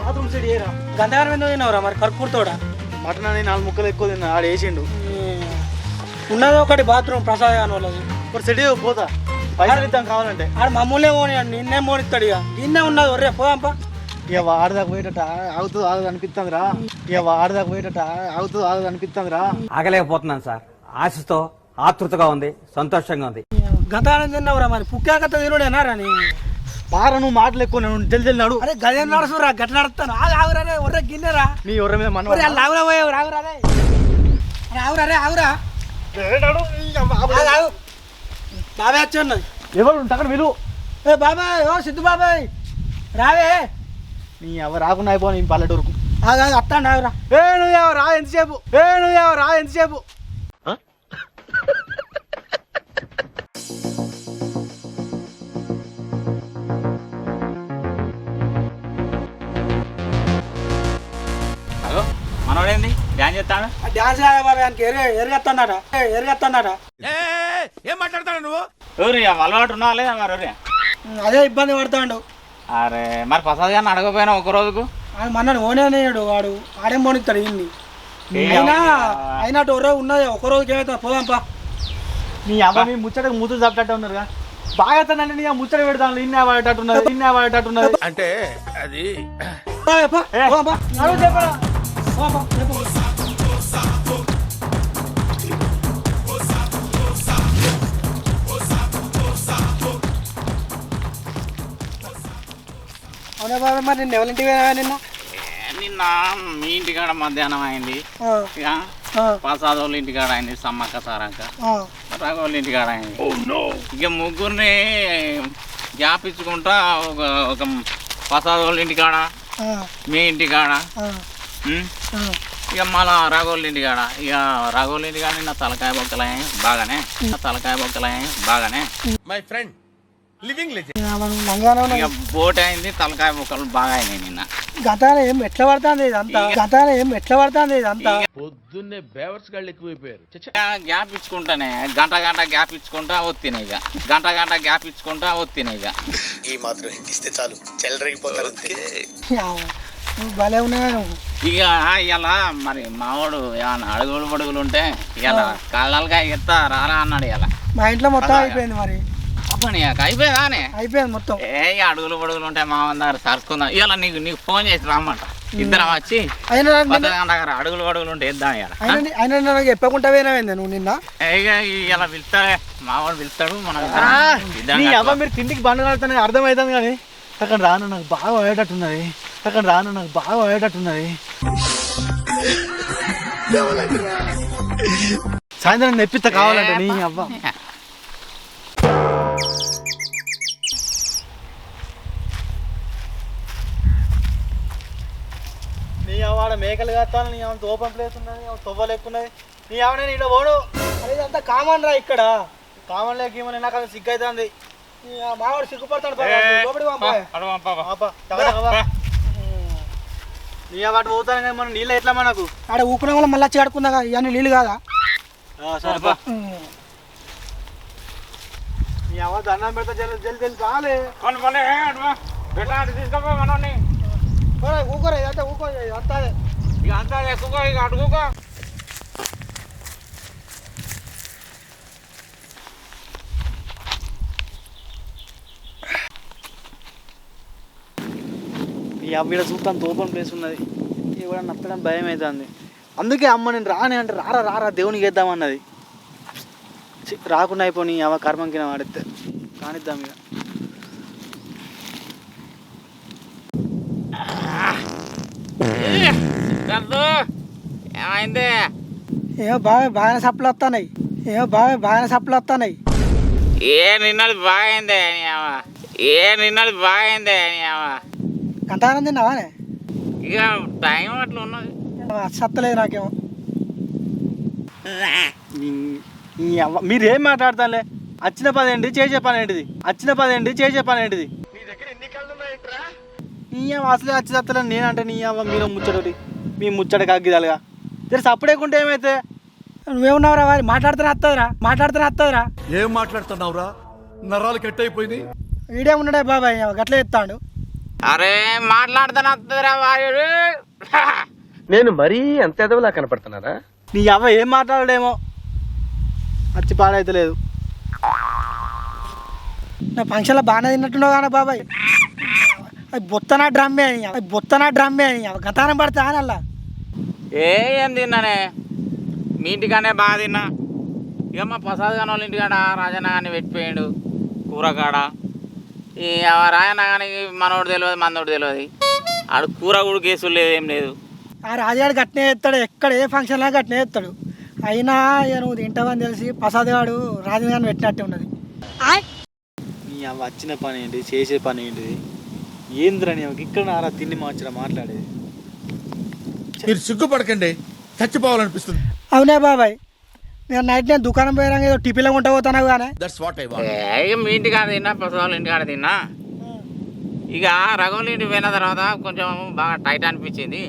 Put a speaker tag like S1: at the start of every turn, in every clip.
S1: Bathroom set చేయరా
S2: గంధగారం ఎందుకు తిన్నావురా మరి? కర్పూర్తోడా
S1: మటన్ అని నాలుగు ముక్కలు ఎక్కువ తిన్నా ఆడ వేసిండు.
S2: ఉన్నది ఒకటి బాత్రూమ్ ప్రసాద్ అని వాళ్ళది
S1: ఇప్పుడు సెట్ పోతా. పైసలు ఇద్దాం కావాలంటే.
S2: ఆడ మమ్మల్నే మోని నిన్నే మోనిస్తాడు ఇక. నిన్నే ఉన్నది ఒర్రే పోదాంపా.
S1: ఇక వాడదాకా పోయేటట ఆగుతుంది ఆగుతుంది అనిపిస్తుంది రా ఇక వాడదాకా పోయేటట ఆగుతుంది ఆగుతుంది అనిపిస్తుంది రా
S3: ఆగలేకపోతున్నాను సార్. ఆశతో ఆతృతగా ఉంది సంతోషంగా ఉంది.
S2: గంధగారం తిన్నావురా మరి పుక్కాకత్త తినుడేనా రాని
S1: పార నువ్వు మాటలు ఎక్కువ జల్ది జల్ది నడు.
S2: అరే గదే నడుసురా గట్ల నడుస్తాను. ఆగు ఆగురా రే. ఒర్రే గిన్నెరా
S1: నీ ఎవరి మీద
S2: ఒరే
S1: మన
S2: వాళ్ళు ఆగురా పోయావు రాగురా రే. ఆగురా రే ఆగురా. ఆగు, ఆగు. బాబాయ్ వచ్చి ఉన్నది
S1: ఎవరు అక్కడ విలువ
S2: ఏ బాబాయ్ ఓ సిద్ధు బాబాయ్. రావే.
S1: నీ ఎవరు రాకుండా అయిపో నీ పల్లెటూరుకు.
S2: అత్తాండి ఆగురా.
S1: ఏ నువ్వు ఎవరు? రా ఎంతసేపు? ఏ నువ్వు ఎవరు? రా ఎంతసేపు?
S4: చేస్తాడు
S2: ఆ డాన్స్ కాదా బాబాయ్ ఆయనకి? ఎరగ ఎరగత్తాడట ఎరగత్తాడట
S4: ఎవరు అలవాటు ఉన్నా లేదా మరి ఎవరు?
S2: అదే ఇబ్బంది పడతాడు.
S4: అరే మరి ప్రసాద్ గారిని అడగపోయినా ఒక రోజుకు?
S2: ఆయన మన్నాడు ఓనేనేయడు వాడు ఆడేం పోనిస్తాడు ఇన్ని
S4: ఏ
S2: అయినా. అయినట్టు ఒక రోజు ఉన్నది ఒక రోజుకి ఏమైతే పోదాంపా
S1: నీ అమ్మ మీ ముచ్చటకు ముద్దు చప్పటట్టు ఉన్నారుగా. బాగా తనండి నీ ముచ్చట పెడతాను ఇన్నే పడేటట్టున్నది ఇన్నే పడేటట్టున్నది
S2: పోదాం, పో,
S1: ఏ.
S2: పోదాం, పో.
S1: నడు చెప్పరా.
S2: అవునా బాబాయ్ మరి నిన్న ఎవరింటికి పోయినా నిన్న?
S4: నిన్న మీ ఇంటికాడ మధ్యాహ్నం అయింది.
S2: ఆ,
S4: ఇక
S2: ఆ,
S4: ప్రసాద్ వాళ్ళ ఇంటికాడ అయింది సమ్మక్క సారక్క. రఘు వాళ్ళ ఇంటికాడ అయింది. ఇక ముగ్గురిని గ్యాప్ ఇచ్చుకుంటా ఒక ఒక ప్రసాద్ వాళ్ళ ఇంటికాడ
S2: ఆ,
S4: మీ ఇంటికాడ. ఉమ్,
S2: ఆ.
S4: ఇక మళ్ళా రాఘోళ్ళ ఇంటికాడ. ఇక రాఘోళ్ళ ఇంటికాడ నా తలకాయ బొక్కలయ్యాయి బాగానే. నా తలకాయ బొక్కలయ్యాయి బాగానే.
S2: ఇక మనం
S4: ఇక బోట్ అయింది తలకాయ బొక్కలు బాగా అయినాయి నిన్న.
S2: గతాన ఏం ఎట్లా పడుతుంది ఇదంతా? గతాన ఏం ఎట్లా పడుతుంది ఇదంతా?
S5: పొద్దున్నే బేవర్స్ గాళ్ళు ఎక్కువైపోయారు.
S4: గ్యాప్ ఇచ్చుకుంటానే. గంట గంట గ్యాప్ ఇచ్చుకుంటా వత్తిన ఇక. గంట గంట గ్యాప్ ఇచ్చుకుంటా వత్తిన ఇక.
S6: ఈ మాత్రం ఇస్తే చాలు. చెల్లరగిపోతారు అంతే
S2: యా, నువ్వు భలే ఉన్నావు నువ్వు.
S4: ఇక ఇలా మరి మావాడు ఏమన్నా అడుగులు పడుగులు ఉంటే ఇలా కళ్ళలుగా ఎత్తా రారా అన్నాడు ఇలా
S2: మా ఇంట్లో మొత్తం అయిపోయింది మరి.
S4: అప్పని అయిపోయేదానే
S2: అయిపోయింది మొత్తం.
S4: ఏ అడుగులు పడుగులు ఉంటే మా దగ్గర సరుకుందాం ఇలా నీకు నీకు ఫోన్ చేసి రమ్మంట. ఇద్దరం వచ్చి దగ్గర అడుగులు పడుగులు ఉంటే ఇద్దాం ఇలా
S2: అయినా నీ- అయినా నాకు చెప్పకుండా పోయినావేంది నువ్వు నిన్న?
S4: ఇలా పిలుస్తాడే మావాడు పిలుస్తాడు మనం.
S1: మీరు తిండికి బండ కడుతున్నది అర్థమవుతుంది కానీ అక్కడ రాను నాకు బాగా పోయేటట్టున్నది అక్కడ రాను నాకు బాగా పోయేటట్టున్నది సాయంత్రం నెప్పిత కావాలంటే నీ అవ్వ. మేకలు కట్టాలి నీ ఆమె తోపం ప్లేస్ ఉన్నది ఆమె తొవ్వ లెక్కున్నది నీ నేను ఇక్కడ పోడు
S2: అరే ఇదంతా కామన్ రా ఇక్కడ.
S1: కామన్ లేక ఏమన్నా నాకు అది సిగ్గు అవుతుంది
S2: ఈ ఆ మావాడు సిగ్గుపడతాడు.
S1: నీ వాటి పోతాను కానీ మన నీళ్ళు ఎట్లా మనకు?
S2: ఆడ ఊకునే వల్ల మళ్ళీ వచ్చి కడుకుందా ఇవన్నీ నీళ్ళు కాదా?
S1: సరే నీ అవ్వ దండం పెడతా
S4: అటు పో. పెట్టా, అటు తీసుకోపో మనోని.
S2: ఒరేయ్, ఊకోరా ఇదంతా ఊకో అంతా.
S4: ఇక అంతా ఎక్కువ ఇక అడుగుకో
S1: నీ చూస్తాను తోపం ప్లేస్ ఉన్నది. ఇక్కడ నచ్చడం భయం అవుతుంది. అందుకే అమ్మ నేను రానే అంటే రారా రారా దేవునికి వేద్దామన్నది రాకుండా అయిపోయి అవ కర్మం కింద వాడితే. కానిద్దాం ఇక.
S4: ఏమైంది?
S2: ఏమో బాగా బాగానే సప్లు వస్తున్నాయి. ఏమో బాగా బాగానే సప్లు వస్తున్నాయి.
S4: ఏ నిన్నది బాగైందే. ఏ నిన్నది బాగైందే నీ అవ్వ.
S2: గంటగానం తిన్నావానే
S4: ఇక టైం అట్లా ఉన్నది.
S2: సత్తలేదు నాకేమో.
S1: నీ- నీ అవ్వ మీరు ఏం మాట్లాడతాలే వచ్చిన పని ఏంటి? చేసే పని ఏంటిది? వచ్చిన పని ఏంటి? చేసే పని ఏంటిది? నీ అసలే వచ్చి తత్తలేదు నేనంటే నీ అవ్వ మీరు ముచ్చటోటి మీ ముచ్చట కగ్గిదాలుగా తెలిసి? అప్పుడేకుంటే ఏమైతే?
S2: నువ్వేమున్నావురా వారి? మాట్లాడుతున్నా వస్తుందిరా మాట్లాడుతున్నా వస్తుందిరా
S5: ఏం మాట్లాడుతున్నావురా? నరాలు కట్ అయిపోయింది
S2: వీడే ఉన్నాడే బాబాయ్. గట్ల చెప్తాడు.
S4: అరే మాట్లాడుతాను వస్తుందిరా వాయుడు.
S7: నేను మరీ అంత ఎదవలా కనపడుతున్నారా
S1: నీ అవ్వ ఏం మాట్లాడడేమో? వచ్చి పాడైతలేదు
S2: నా ఫంక్షన్లో బాగానే తిన్నట్టున్నావు కానీ బాబాయ్. అది బొత్తనా డ్రమ్మే అని అది బొత్తనా డ్రమ్మే అని గతానం పడతా అని అలా
S4: ఏ ఏం తిన్నానే? మీ ఇంటికానే బాగా తిన్నా. ఇక మా ప్రసాద్ గాని వాళ్ళ ఇంటికాడ రాజన్న కానీ పెట్టిపోయాడు కూర కాడ ఈ రాజన్న కానీ మనోడు తెలియదు మనోడు తెలియదు ఆడు కూర కూడా కేసులు లేదు ఏం లేదు.
S2: ఆ రాజాడు గట్నే ఎత్తాడు ఎక్కడ ఏ ఫంక్షన్లో గట్నే ఎత్తాడు అయినా ఇక నువ్వు తింటావని తెలిసి ప్రసాద్ గాడు రాజు గారిని పెట్టినట్టే ఉన్నది.
S1: వచ్చిన పని ఏంటి చేసే పని ఏంటిది? ఏందిరా నీ అవ్వకి ఇక్కడ నారా తిండి మార్చరా మాట్లాడేది?
S5: మీరు సిగ్గుపడకండి చచ్చిపోవాలనిపిస్తుంది.
S2: అవునే బాబాయ్ నేను నైట్ నేను దుకాణం పోయినా ఏదో టిఫిన్లో ఉంటా పోతాను కానీ
S5: దట్స్ వాట్ ఐ వాంట్
S4: మీ ఇంటికాడ తిన్నా ప్రసాద్ వాళ్ళ ఇంటికాడ తిన్నా? ఇక రఘువుల ఇంటికి పోయిన తర్వాత కొంచెం బాగా టైట్ అనిపించింది.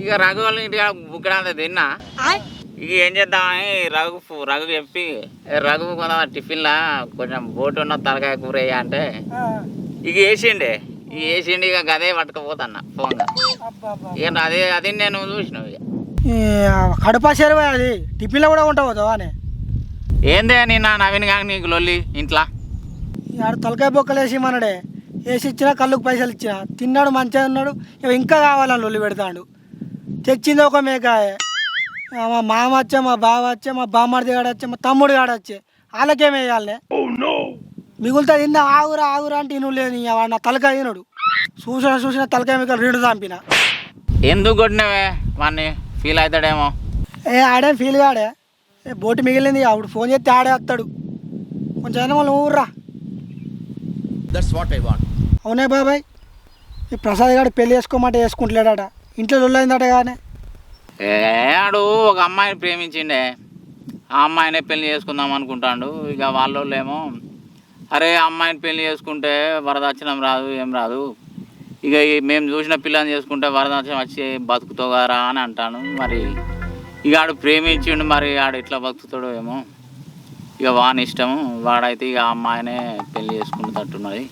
S4: ఇక రఘువుల ఇంటికాడ బుక్కడంతా తిన్నా. ఇక ఏం చేద్దామని రఘు రఘు చెప్పి "ఏ, రఘు కొంత టిఫిన్లా కొంచెం బోటు ఉన్న తలకాయ కూర వేయ అంటే ఇక వేసిండే ఇక వేసిండి ఇక గదే పట్టుకపోతాన్న ఫోన్గా ఇక అదే అది నేను చూసినావు ఇక.
S2: కడుపా చెరువు అది? టిఫిన్లో కూడా ఉంటా పోతావా అని
S4: ఏందే నిన్న నవీన్ కాక నీకు లొల్లి ఇంట్లో?
S2: ఆడు తలకాయ బొక్కలు వేసి మనడే. వేసి ఇచ్చినా కళ్ళుకు పైసలు ఇచ్చినా. తిన్నాడు మంచిగా ఉన్నాడు. ఇక ఇంకా కావాలని లొల్లి పెడతాడు. తెచ్చింది ఒక మేకాయ. మా మామ వచ్చే మా బావ వచ్చే మా బామ్మడిది వచ్చే మా తమ్ముడు గాడు వచ్చే. వాళ్ళకేం వేయాలనే? మిగులుతా తిందా ఆగురా ఆగురా అంటే నువ్వు లేదు నీ వాడు నా తలకాయ తినడు. చూసిన చూసిన తలకాయ మీకు రెండు చంపిన
S4: ఎందుకు కొట్టినవే? వాడిని ఫీల్ అవుతాడేమో.
S2: ఏ ఆడే ఫీల్ కాడే. ఏ బోటు మిగిలింది అప్పుడు ఫోన్ చేస్తే ఆడే వస్తాడు. కొంచెం అయినా వాళ్ళు ఊర్రా.
S5: దట్స్ వాట్ ఐ వాంట్
S2: అవునే బాబాయ్. ఈ ప్రసాద్ గారు పెళ్ళి చేసుకోమంటే వేసుకుంటలేడట ఇంట్లో లొల్లైందట కానీ
S4: ఏ ఆడు ఒక అమ్మాయిని ప్రేమించిండే. ఆ అమ్మాయినే పెళ్ళి చేసుకుందాం అనుకుంటాడు. ఇక వాళ్ళేమో అరే అమ్మాయిని పెళ్ళి చేసుకుంటే వరదక్షిణం రాదు ఏం రాదు. ఇక మేము చూసిన పిల్లని చేసుకుంటే వరదక్షిణం వచ్చి బతుకుతోగారా అని అంటాను. మరి ఇక ఆడు ప్రేమించిండు మరి ఆడు ఎట్లా బతుకుతాడో ఏమో. ఇక వాని ఇష్టము. వాడైతే ఇక అమ్మాయినే పెళ్ళి చేసుకుంటున్నట్టున్నది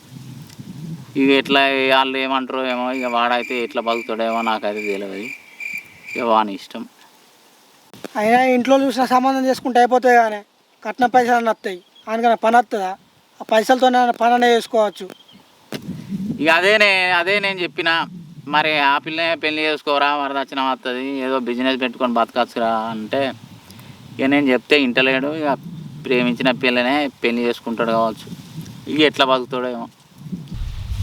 S4: ఇక ఎట్లా వాళ్ళు ఏమంటారో ఏమో ఇక వాడైతే ఎట్లా బతుకుతాడేమో నాకైతే తెలియదు. ఇక వాని ఇష్టం.
S2: అయినా ఇంట్లో చూసిన సంబంధం చేసుకుంటే అయిపోతాయి కానీ కట్న పైసలు వస్తాయి. ఆయనకన్నా పని వస్తుందా? ఆ పైసలతో పని అనే చేసుకోవచ్చు.
S4: ఇక అదేనే అదే నేను చెప్పిన మరి ఆ పిల్లనే పెళ్ళి చేసుకోరా వరదక్షిణం వస్తుంది ఏదో బిజినెస్ పెట్టుకొని బతకచ్చురా అంటే ఇక నేను చెప్తే ఇంటలేడు ఇక ప్రేమించిన పిల్లనే పెళ్ళి చేసుకుంటాడు కావచ్చు. ఇక ఎట్లా బతుకుతాడో ఏమో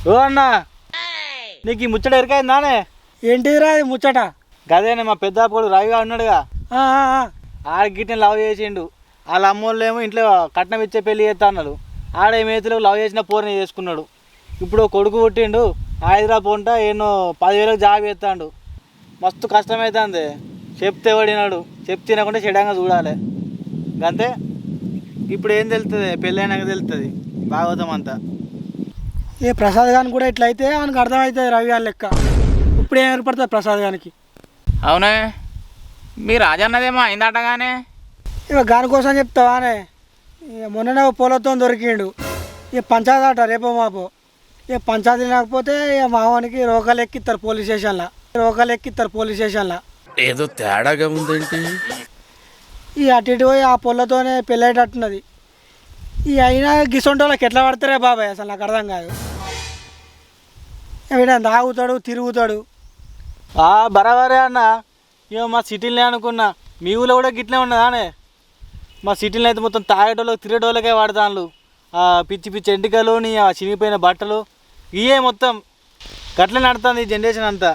S1: ఓ అన్న నీకు ఈ ముచ్చట ఎరకైందానే
S2: ఏంటిదిరా అది ముచ్చట?
S1: గదేనే మా పెద్ద అప్పుడు రవిగా ఉన్నాడుగా.
S2: ఆ, ఆ, ఆ.
S1: ఆడ గిట్టిని లవ్ చేసిండు. వాళ్ళ అమ్మోళ్ళు ఏమో ఇంట్లో కట్నం ఇచ్చే పెళ్ళి చేస్తా అన్నాడు. ఆడ మేతులు లవ్ చేసిన పోరిని చేసుకున్నాడు. ఇప్పుడు కొడుకు పుట్టిండు హైదరాబాద్ పోంట ఎన్నో పదివేలకు జాబ్ చేస్తాడు. మస్తు కష్టమవుతుంది చెప్తే పడినాడు చెప్తే తినకుండా చెడంగా చూడాలి. అంతే ఇప్పుడు ఏం తెలుస్తుంది పెళ్ళైనాక తెలుస్తుంది భాగవతం అంతా.
S2: ఏ ప్రసాద్ గాని కూడా ఇట్లా అయితే ఆయనకు అర్థమవుతుంది రవి గారి లెక్క. ఇప్పుడు ఏం ఏర్పడుతుంది ప్రసాద్ గానికి?
S4: అవునే. మీ రాజన్నదేమో అయిందటగానే.
S2: ఇక గాని కోసం చెప్తావానే. ఇక మొన్ననే పొలతో దొరికిండు. ఇక పంచాయతీ అట రేపో మాపో. ఇక పంచాయతీ లేకపోతే ఇక మావానికి రోగాలు ఎక్కిస్తారు పోలీస్ స్టేషన్లో. రోగాలు ఎక్కిస్తారు పోలీస్ స్టేషన్లో.
S5: ఏదో తేడాగా ఉందేంటి
S2: ఈ అటు ఇటు పోయి ఆ పొల్లతోనే పెళ్ళేటట్టున్నది ఈ అయినా గిసొంటోళ్ళకి ఎట్లా పడతారే బాబాయ్ అసలు నాకు అర్థం కాదు. వీడు తాగుతాడు తిరుగుతాడు.
S1: ఆ బరాబరే అన్న. ఇక మా సిటీలనే అనుకున్నా. మీ ఊళ్ళో కూడా గిట్లే ఉన్నదానే. మా సిటీలో అయితే మొత్తం తాగేటోళ్ళకి తిరిగేటోళ్ళకే వాడతాను ఆ పిచ్చి పిచ్చి ఎంటికలు ఆ చినిగిపోయిన బట్టలు. ఇవే మొత్తం గట్లే నడుతుంది ఈ జనరేషన్ అంతా.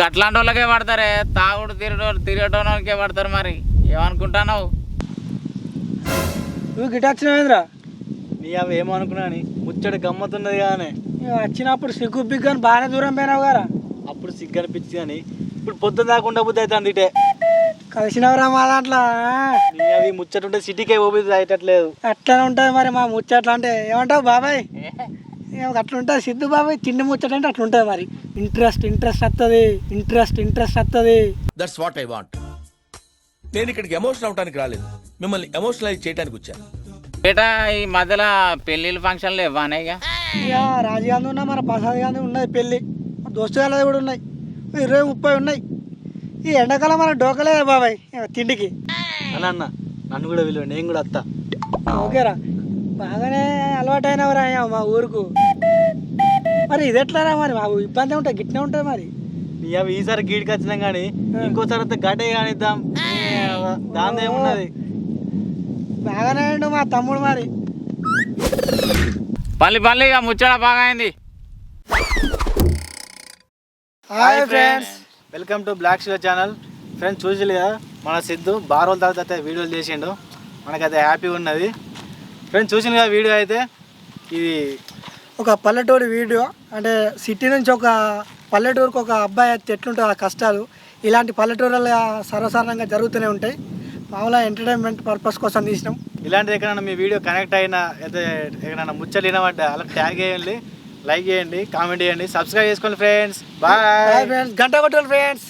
S4: గట్లాంటి వాళ్ళకే పడతారే తాగుడు తిరగటో తిరగటోళ్ళకే పడతారు మరి. ఏమనుకుంటున్నావు?
S2: నువ్వు గిట వచ్చినవేంద్రా
S1: నీ అవి ఏమనుకున్నా అని ముచ్చట గమ్మతున్నది కానీ
S2: వచ్చినప్పుడు సిగ్గు బిగ్గాని బాగానే దూరం పోయినావు గారా?
S1: అప్పుడు సిగ్గు అనిపించింది కానీ ఇప్పుడు పొద్దున్న దాకుండా బుద్ధి అవుతుంది ఇటే.
S2: కలిసినవరా మా దాంట్లో
S1: అవి ముచ్చట ఉంటే సిటీకే ఓపిక అయ్యేటట్లేదు.
S2: అట్లనే ఉంటుంది మరి మా ముచ్చట్లు అంటే. ఏమంటావు బాబాయ్? ఏమో అట్లా ఉంటుంది సిద్ధు బాబాయ్ తిండి ముచ్చట అంటే అట్లా ఉంటుంది మరి. ఇంట్రెస్ట్ ఇంట్రెస్ట్ వస్తుంది ఇంట్రెస్ట్ ఇంట్రెస్ట్ వస్తుంది
S5: దట్స్ వాట్ ఐ వాంట్ నేను ఇక్కడికి ఎమోషన్ అవడానికి రాలేదు. మిమ్మల్ని ఎమోషనలైజ్ చేయడానికి వచ్చాను.
S4: బేటా ఈ మధ్యలో పెళ్ళిళ్ళ ఫంక్షన్లు ఇవ్వనే ఇక.
S2: ఇక రాజీ గాంధీ ఉన్నా మన ప్రసాద్ గాంధీ ఉన్నది పెళ్ళి. దోస్తు కూడా ఉన్నాయి. ఇరవై ముప్పై ఉన్నాయి. ఈ ఎండాకాలం మన డోకలే బాబాయ్ తిండికి.
S1: అన్న అన్న నన్ను కూడా విలువ నేను కూడా అత్త
S2: ఓకేరా. బాగానే అలవాటైనవరా అయ్యా మా ఊరుకు. మరి ఇది ఎట్లారా మరి? మాకు ఇబ్బంది ఉంటుంది గిట్నే ఉంటుంది మరి.
S1: అవి ఈసారి గీడికి వచ్చినాం కానీ ఇంకోసారి అయితే గడ్డే కానిద్దాం. దాని ఏమున్నది.
S2: బాగానే ఉండు మా తమ్ముడు మరి.
S4: పల్లి పల్లి ఇక ముచ్చట బాగా అయింది.
S2: Hi friends
S1: welcome to black sugar channel. Friends చూసి కదా మన సిద్ధు బార్ రోజుల తర్వాత అయితే వీడియోలు చేసిండు. మనకైతే హ్యాపీ ఉన్నది. ఫ్రెండ్స్ చూసిన కదా వీడియో అయితే? ఇది
S2: ఒక పల్లెటూరు వీడియో. అంటే సిటీ నుంచి ఒక పల్లెటూరుకు ఒక అబ్బాయి అయితే ఎట్లుంటుంది ఆ కష్టాలు. ఇలాంటి పల్లెటూరులో సర్వసాధారణంగా జరుగుతూనే ఉంటాయి. మామూలుగా ఎంటర్టైన్మెంట్ పర్పస్ కోసం తీసినాం.
S1: ఇలాంటిది ఎక్కడైనా మీ వీడియో కనెక్ట్ అయినా అయితే ఎక్కడైనా ముచ్చలు వినమంటే అలా ట్యాగ్ చేయండి. లైక్ చేయండి కామెంట్ చేయండి సబ్స్క్రైబ్ చేసుకోండి ఫ్రెండ్స్. బాయ్.
S2: ఫ్రెండ్స్. గంట కొట్టాలి ఫ్రెండ్స్.